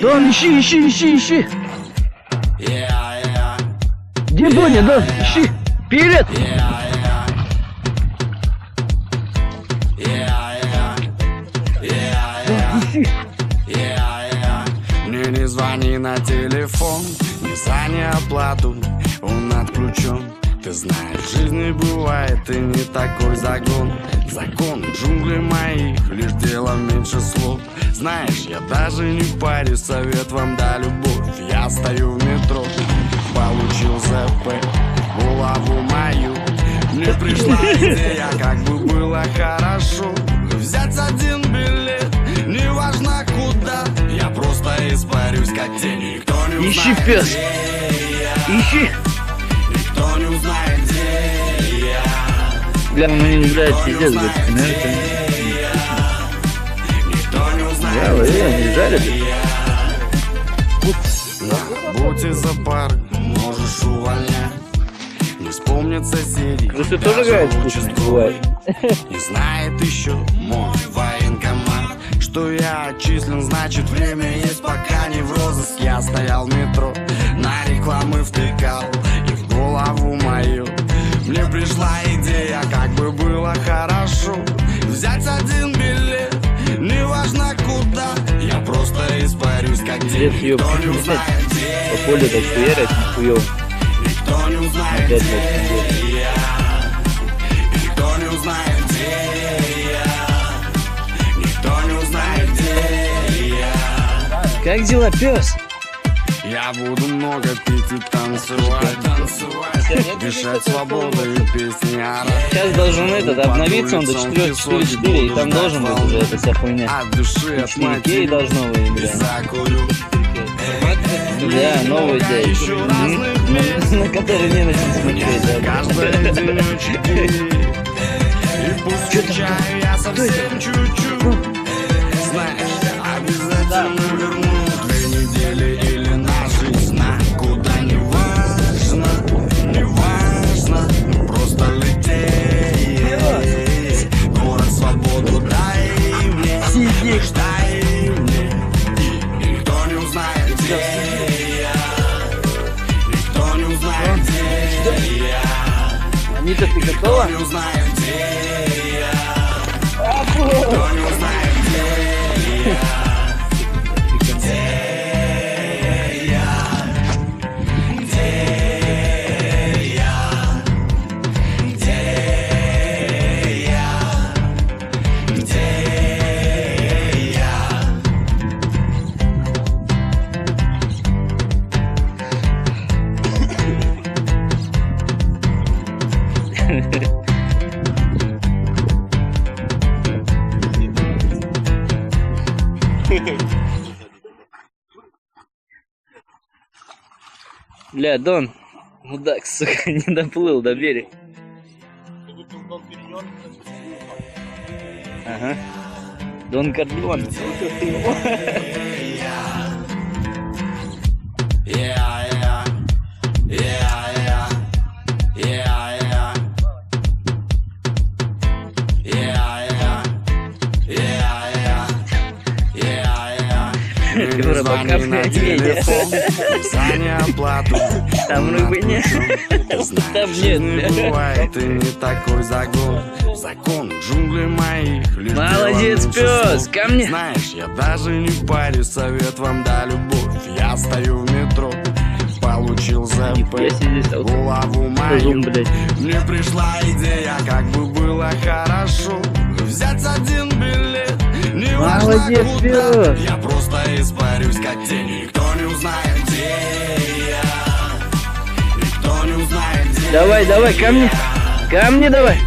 Дон, ищи, ищи, ищи, ищи. Где Боня, Дон? Ищи. Вперед. Мне не звони на телефон, не за неоплату, он отключен. Ты знаешь, в жизни бывает и не такой загон Закон джунглей моих, лишь дело меньше слов Знаешь, я даже не парюсь, совет вам да любовь Я стою в метро, получил ЗП, булаву мою Мне пришла идея, как бы было хорошо Взять один билет, неважно куда Я просто испарюсь, как тень, никто не узнает Ищи, пес. где я. Ищи. Никто не узнает, где я Бля, мне не не пиздец, блядь. Наверное, где я Никто не Да, узнает, вы не жарят? я Будь из-за пар, можешь увольнять Не вспомнят соседи Крысы даже тоже играют в вкусно, бывает. Не знает еще мой военкомат Что я отчислен, значит время есть Пока не в розыск Я стоял в метро, на рекламы втыкал я Никто не узнает, где я Никто не узнает, где я Как дела, пес? Я буду много пить и танцевать, танцевать Дышать свободой и песни Сейчас должен этот обновиться, он до 4.4.4, и там должен быть уже эта вся хуйня. От души, от 4К и мотива должно быть, бля. Да, новая идея. На который не начали смотреть. Каждой одиночки. И пусть я совсем чуть-чуть. Нита, ты готова? Не узнаю, где я. Бля, Дон, мудак, сука, не доплыл до берега. Ага. Дон. Yeah, yeah, Звони пока телефон, за неоплату. Там рыбы нет. Там нет, бля. бывает и не такой загон. Закон джунглей моих. лишь Молодец, пес, ко мне. Знаешь, я даже не парюсь, совет вам да любовь. Я стою в метро, получил ЗП. Булаву мою. Мне пришла идея, как бы было хорошо Взять один Молодец, куда. Я просто испарюсь, как тень Никто не узнает, где я Никто не узнает, где Давай, давай, ко мне. Ко мне давай.